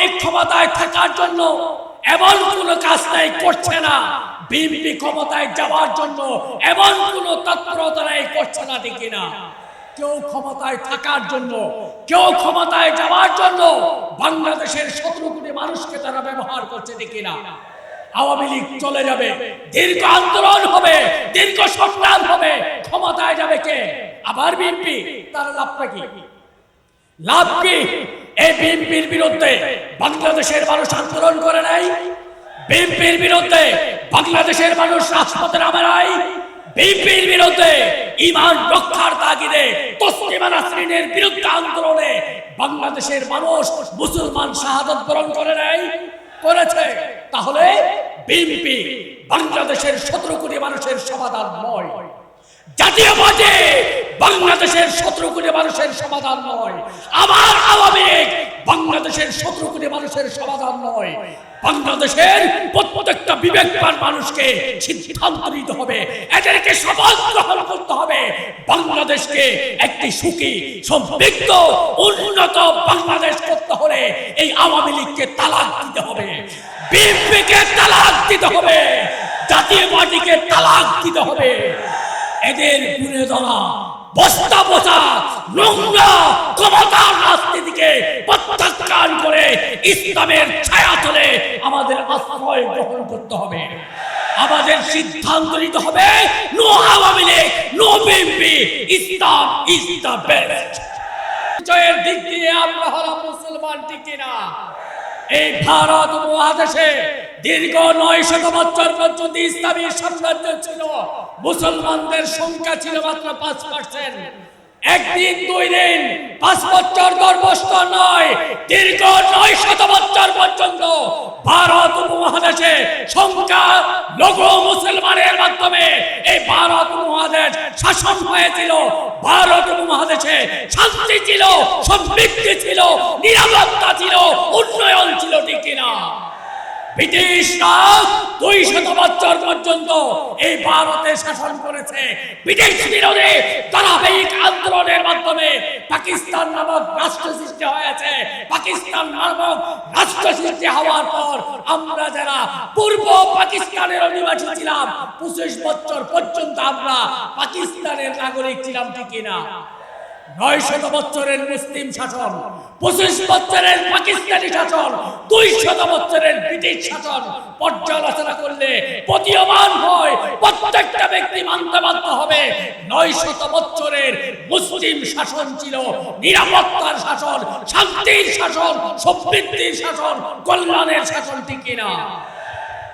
লীগ ক্ষমতায় থাকার জন্য এমন কোনো কাজ নাই, করছে না। বিএনপি ক্ষমতায় যাওয়ার জন্য এমন কোনো তৎপরতা নাই করছে না দেখি না কেউ ক্ষমতায় থাকার জন্য, কেউ ক্ষমতায় যাওয়ার জন্য বাংলাদেশের সতেরো কোটি মানুষকে তারা ব্যবহার করছে দেখি না আওয়ামী লীগ চলে যাবে, দীর্ঘ আন্দোলন হবে, দীর্ঘ সংগ্রাম হবে, ক্ষমতায় যাবে কে? আবার বিএনপি তারা লাভটা কি? লাভ কি? এই বিএনপির বিরুদ্ধে বাংলাদেশের মানুষ আন্দোলন করে নাই। বিএনপির বিরুদ্ধে বাংলাদেশের মানুষ রাজপথে নামে নাই। বিএনপির বিরুদ্ধে ইমান রক্ষার তাগিদে তসলিমা নাসরিনের বিরুদ্ধে আন্দোলনে বাংলাদেশের মানুষ মুসলমান শাহাদত বরণ করে নাই, করেছে। তাহলে বিএনপি বাংলাদেশের সতেরো কোটি মানুষের সমাধান নয়। জাতীয়বাদী বাংলাদেশের সতেরো কোটি মানুষের সমাধান নয়। আবার আওয়ামী লীগ বাংলাদেশের সতেরো কোটি মানুষের সমাধান নয়। বাংলাদেশের প্রত্যেকটা বিবেকবান মানুষকে সিদ্ধান্ত নিতে হবে। এদেরকে শপথ গ্রহণ করতে হবে। বাংলাদেশকে একটি সুখী, সমৃদ্ধ, উন্নত বাংলাদেশ করতে হলে এই আওয়ামী লীগকে তালাক দিতে হবে। বিএনপিকে তালাক দিতে হবে। জাতীয় পার্টিকে তালাক দিতে হবে। এদের গুণে ধরা বস্তা বসা নোংরা, ক্ষমতার রাজনীতিকে প্রত্যাখ্যান করে ইসলামের ছায়া তলে আমাদের আশ্রয় গ্রহণ করতে হবে। আমাদের সিদ্ধান্ত নিতে হবে, no Awami League, no BNP, Islam is the best. জয়ের দিক দিয়ে আমরা হলাম মুসলমান ঠিক কিনা? এই ভারত মহাদেশে দীর্ঘ নয় শত বছর পর্যন্ত ইসলামী সাম্রাজ্য ছিল। মুসলমানদের সংখ্যা ছিল মাত্র পাঁচ পার্সেন্ট একদিন দুই দিন পাঁচ বছর বছর নয়, দীর্ঘ নয় শত বছর পর্যন্ত ভারত উপমহাদেশে সংখ্যা লঘু মুসলমানের মাধ্যমে এই ভারত উপমহাদেশ শাসন হয়েছিল। ভারত উপমহাদেশে শান্তি ছিল, সমৃদ্ধি ছিল, নিরাপত্তা ছিল, উন্নয়ন ছিল, ঠিক কিনা? ব্রিটিশরা দুই শত বছর এই শাসন করেছে। আন্দোলনের মাধ্যমে পাকিস্তান নামক রাষ্ট্র সৃষ্টি হয়েছে। পাকিস্তান নামক রাষ্ট্র সৃষ্টি হওয়ার পর আমরা যারা পূর্ব পাকিস্তানের অধিবাসী ছিলাম, পঁচিশ বছর পর্যন্ত আমরা পাকিস্তানের নাগরিক ছিলাম, ঠিক না নয় শত বছরের মুসলিম শাসন, পঁচিশ বছরের পাকিস্তানি শাসন বছরের ব্রিটিশ শাসন পর্যালোচনা করলে প্রতীয়মান হয়, প্রত্যেকটা ব্যক্তি মানতে বাধ্য হবে। নয় শত বছরের মুসলিম শাসন ছিল নিরাপত্তার শাসন, শান্তির শাসন, সমৃদ্ধির শাসন, কল্যাণের শাসন, ঠিক কিনা?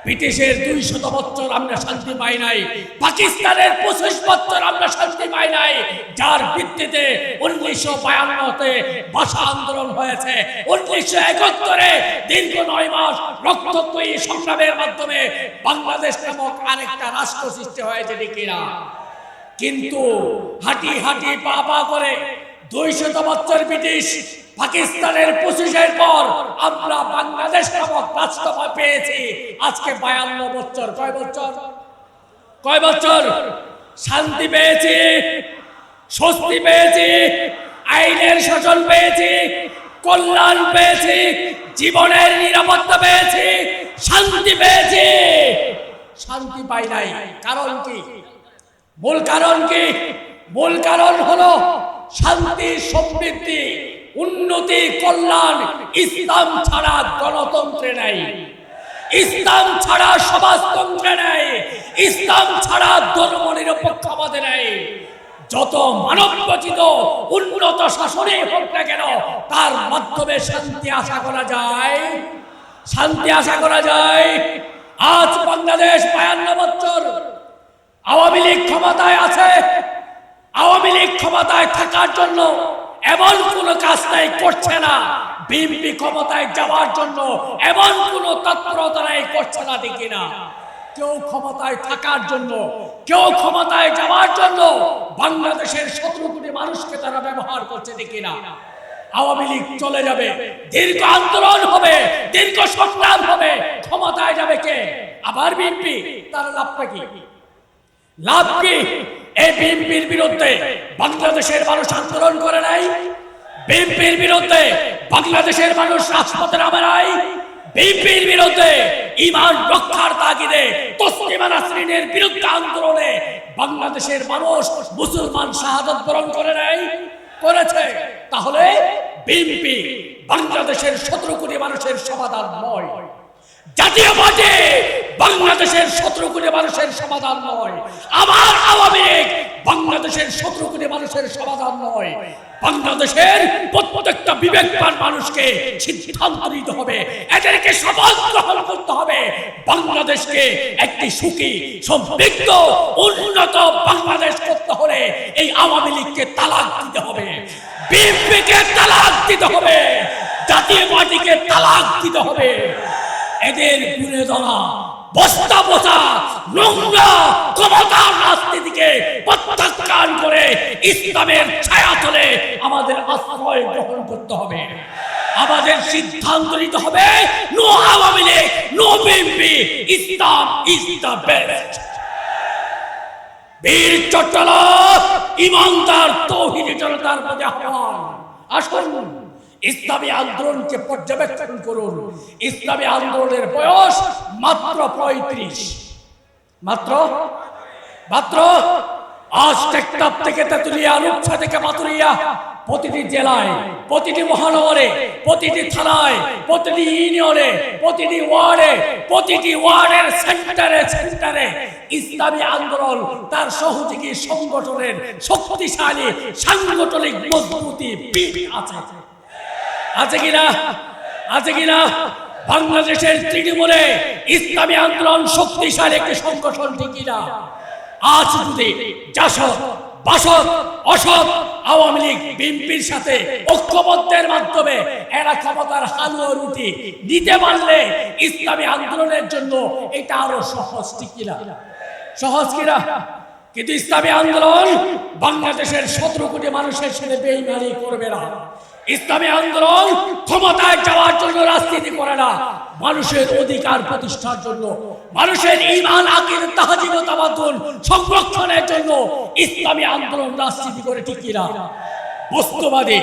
ব্রিটিশের দুই শত বছর আমরা শান্তি পাই নাই, পাকিস্তানের পঁচিশ বছর আমরা শান্তি পাই নাই, যার ভিত্তিতে উনিশশো বায়ান্নতে ভাষা আন্দোলন হয়েছে। উনিশশো একাত্তরে দীর্ঘ নয় মাস রক্তক্ষয়ী সংগ্রামের মাধ্যমে বাংলাদেশ নামক আরেকটা রাষ্ট্র সৃষ্টি হয়েছে কিনা? কিন্তু হাঁটি হাঁটি পা পা করে দুই শত বছর ব্রিটিশ পাকিস্তানের পঁচিশের পর আমরা বাংলাদেশ নামক বাস্তব পেয়েছি। আজকে বায়ান্ন বছর। কয় বছর? কয় বছর? শান্তি পেয়েছি, স্বস্তি পেয়েছি, আইনের শাসন পেয়েছি, কল্যাণ পেয়েছি, জীবনের নিরাপত্তা পেয়েছি, শান্তি পেয়েছি। শান্তি পাই নাই। কারণ কি? মূল কারণ কি? মূল কারণ হলো শান্তি সমৃদ্ধি। উন্নতি, কল্যাণ ইসলাম ছাড়া গণতন্ত্রে নাই। ইসলাম ছাড়া সমাজতন্ত্রে নাই। ইসলাম ছাড়া ধর্ম নিরপেক্ষবাদে নাই। যত মানব রচিত উন্নত শাসনে হোক না কেন, তার মাধ্যমে শান্তি আশা করা যায়। শান্তি আশা করা যায়। আজ বাংলাদেশ বায়ান্ন বছর আওয়ামী লীগ ক্ষমতায় আছে। আওয়ামী লীগ ক্ষমতায় থাকার জন্য এমন কোনো কাজ নাই করছে না। বিএনপি ক্ষমতায় যাওয়ার জন্য এমন কোনো তৎপরতা নাই করছে না দেখি না কেউ ক্ষমতায় থাকার জন্য, কেউ ক্ষমতায় যাওয়ার জন্য বাংলাদেশের সতেরো কোটি মানুষকে তারা ব্যবহার করছে দেখি না আওয়ামী লীগ চলে যাবে, দীর্ঘ আন্দোলন হবে, দীর্ঘ সংগ্রাম হবে, ক্ষমতায় যাবে কে? আবার বিএনপি, তার লাভটা কি? লাভ কি? এই বিএনপির বিরুদ্ধে বাংলাদেশের মানুষ আন্দোলন করে নাই। বিএনপির বিরুদ্ধে বাংলাদেশের মানুষ রাজপথে নামে নাই। বিএনপির বিরুদ্ধে ইমান রক্ষার তাগিদে তসলিমা নাসরিনের বিরুদ্ধে আন্দোলনে বাংলাদেশের মানুষ মুসলমান শাহাদত বরণ করে নাই। করেছে। তাহলে বিএনপি বাংলাদেশের সতেরো কোটি মানুষের সমাধান নয়। জাতীয় পার্টি বাংলাদেশের সতেরো কোটি মানুষের সমাধান নয়। আবার আওয়ামী লীগ বাংলাদেশের সতেরো কোটি মানুষের সমাধান নয়। বাংলাদেশের প্রত্যেকটা বিবেকবান মানুষকে সিদ্ধান্ত নিতে হবে, এদেরকে শপথ গ্রহণ করতে হবে। বাংলাদেশকে একটি সুখী, সমৃদ্ধ, উন্নত বাংলাদেশ করতে হলে এই আওয়ামী লীগকে তালাক দিতে হবে। বিএনপিকে তালাক দিতে হবে, জাতীয় পার্টিকে তালাক দিতে হবে। এদের গুণে ধরা বস্তা বসা নোংরা ক্ষমতার রাজনীতিকে প্রত্যাখ্যান করে ইসলামের ছায়া তলে আমাদের আশ্রয় গ্রহণ করতে হবে। আমাদের সিদ্ধান্ত নিতে হবে no Awami League, no BNP, Islam is the best. বীর চট্টলা ইমানদার তৌহিদি জনতার প্রতি আহ্বান। আসুন। ইসলামী আন্দোলনকে পর্যবেক্ষণ করুন। ইসলামী আন্দোলনের বয়স মাত্র পঁয়ত্রিশ। মাত্র? মাত্র? আজ টেকটাপ থেকে তেতুলিয়া, রূপসা থেকে মাতুরিয়া প্রতিটি জেলায়, প্রতিটি মহানগরে, প্রতিটি থানায়, প্রতিটি ইউনিয়নে, প্রতিটি ওয়ার্ডে, প্রতিটি ওয়ার্ডের সেন্টারে সেন্টারে ইসলামী আন্দোলন তার সহযোগী সংগঠনের শক্তিশালী, সাংগঠনিক মজবুতি আছে। আছে কিনা? আছে কিনা? বাংলাদেশের তৃণমূলে ইসলামী আন্দোলন শক্তিশালী একটি সংগঠন কিনা? আজ যদি জাসদ, বাসদ অসৎ আওয়ামী লীগ, বিএনপির সাথে ঐক্যবদ্ধের মাধ্যমে এরা ক্ষমতার হালুয়া রুটি দিতে পারলে ইসলামী আন্দোলনের জন্য এটা আরও সহজ কিনা? সহজ কিনা? কিন্তু ইসলামী আন্দোলন বাংলাদেশের সতেরো কোটি মানুষের সাথে বেইমানি করবে না। ইসলামী আন্দোলন ক্ষমতায় যাওয়ার জন্য রাজনীতি করে না। মানুষের অধিকার প্রতিষ্ঠার জন্য, মানুষের ইমান আকির তাহাজিব সংরক্ষণের জন্য ইসলামী আন্দোলন রাজনীতি করে, ঠিক কিনা? বস্তুবাদী,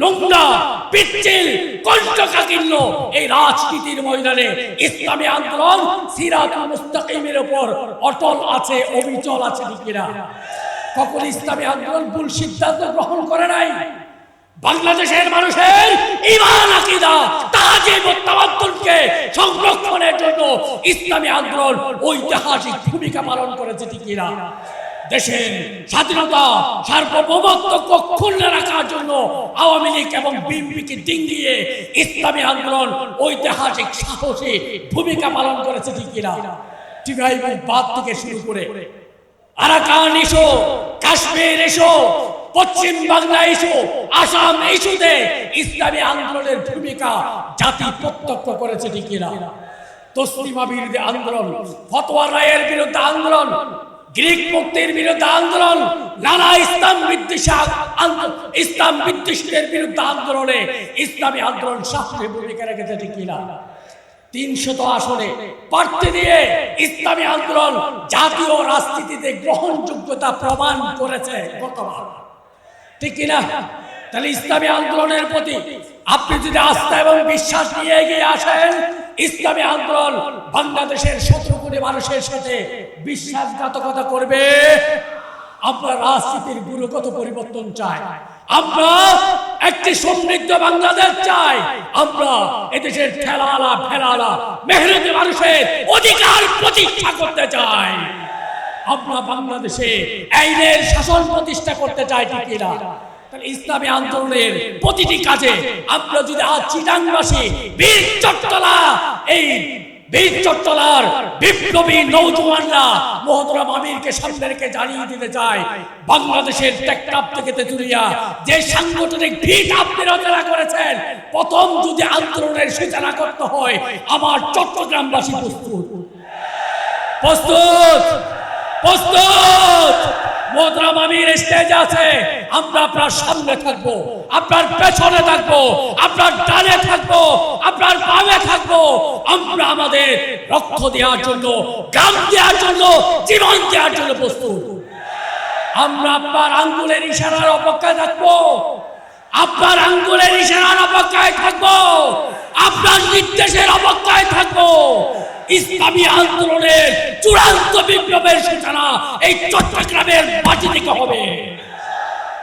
নোংরা, পিচ্ছিল, কণ্ঠকাকীর্ণ এই রাজনীতির ময়দানে ইসলামী আন্দোলন সিরাতুল মুস্তাকিমের উপর অটল আছে, অবিচল আছে, ঠিক কিনা? কখন ইসলামী আন্দোলন ভুল সিদ্ধান্ত গ্রহণ করে নাই? বাংলাদেশের মানুষের ইমান আকিদা ও তাওয়াক্কুলকে সংরক্ষণের জন্য ইসলামী আন্দোলন ঐতিহাসিক ভূমিকা পালন করেছে কিনা? দেশের স্বাধীনতা, সার্বভৌমত্ব ক্ষুণ্ণ রাখার জন্য আওয়ামী লীগ এবং বিএনপিকে ডিঙ্গিয়ে ইসলামী আন্দোলন ঐতিহাসিক সাহসী ভূমিকা পালন করেছে, ঠিক কিনা? টিভাই বাদ থেকে শুরু করে আরাকান ইস্যু কাশ্মীর ইস্যু পশ্চিম বাংলা ইস্যু, আসাম ইস্যুতে ইসলামী আন্দোলনের ভূমিকা জাতি প্রত্যক্ষ করেছে ঠিক কিনা? তসলিমা বিরোধী আন্দোলন, ফতোয়া রায়ের বিরুদ্ধে আন্দোলন, গ্রিক মুক্তির বিরুদ্ধে আন্দোলন, নানা ইসলাম বিদ্বেষী ইসলাম বিদ্বেষীদের বিরুদ্ধে আন্দোলনে ইসলামী আন্দোলন সাহসী ভূমিকা রেখেছে ঠিক কিনা? তিনশত আসনে প্রার্থী দিয়ে ইসলামী আন্দোলন জাতীয় রাজনীতিতে গ্রহণযোগ্যতা প্রমাণ করেছে গতবার। ঠিক কিনা? তাহলে ইসলামী আন্দোলনের প্রতি আপনি যদি আস্থা এবং বিশ্বাস নিয়ে এগিয়ে আসেন, ইসলামী আন্দোলন বাংলাদেশের সতেরো কোটি মানুষের সাথে বিশ্বাসঘাতকতা করবে। আমরা রাজনীতির গুরুগত পরিবর্তন চাই আমরা একটি সমৃদ্ধ বাংলাদেশ চাই। আমরা এদেশের ঠেলালা, ফেলালা, মেহনতি মানুষের অধিকার প্রতিষ্ঠা করতে চাই। আমরা বাংলাদেশে আইনের শাসন প্রতিষ্ঠা করতে চাই, ঠিক তাহলে ইসলামী আন্দোলনের প্রতিটি কাজে আমরা যদি আজ চিটাংবাসী, বীর চট্টলা, এই বীর চট্টলার বিপ্লবী নৌজওয়ানরা মহতরাম আমিরকে সামনে রেখে জানিয়ে দিতে চায়, বাংলাদেশের টেকটাপ থেকে তেতুলিয়া, যে সাংগঠনিক ভিত আপনি রচনা করেছেন, প্রথম যদি আন্দোলনের সূচনা করতে হয়, আমার চট্টগ্রামবাসী প্রস্তুত। প্রস্তুত! প্রস্তুত। মোদরাম আমির স্টেজ আছে। আমরা আপনার সামনে থাকব, আপনার পেছনে থাকব, আপনার ডানে থাকব, আপনার বামে থাকব। আমরা আমাদের রক্ত দেওয়ার জন্য গাম দেওয়ার জন্য, জীবন দেওয়ার জন্য প্রস্তুত। আমরা আপনার আঙ্গুলের ইশারার অপেক্ষা থাকব। আপনার আঙ্গুলের ইশারার অপেক্ষায় থাকব। আপনার নির্দেশের অপেক্ষায় থাকব। ইসলামী আন্দোলনের চূড়ান্ত বিপ্লবের সূচনা এই চট্টগ্রামের মাটি থেকে হবে।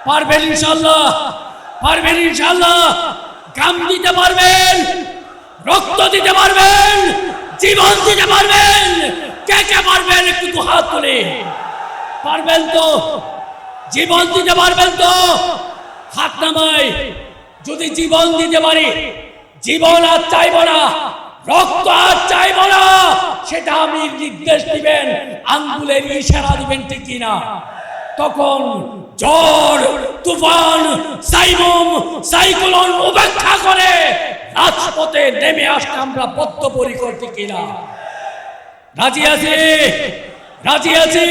পারবেন ইনশাল্লাহ পারবেন ইনশাল্লাহ গাম দিতে পারবেন, রক্ত দিতে পারবেন, জীবন দিতে পারবেন। কে কে পারবেন একটু হাত তুলে। পারবেন তো? জীবন দিতে পারবেন তো? হাত নামাই যদি জীবন দিতে পারি, জীবন আর চাইব না, রক্ত আর চাইব না, সেটা আমি নির্দেশ দিবেন, আঙ্গুলের ইশারা দিবেন ঠিক কিনা। তখন ঝড় তুফান, সাইমম, সাইক্লোন উপেক্ষা করে রাজপথে নেমে আসতে আমরা বদ্ধপরিকর ঠিক কিনা। রাজি আছি? রাজি আছি?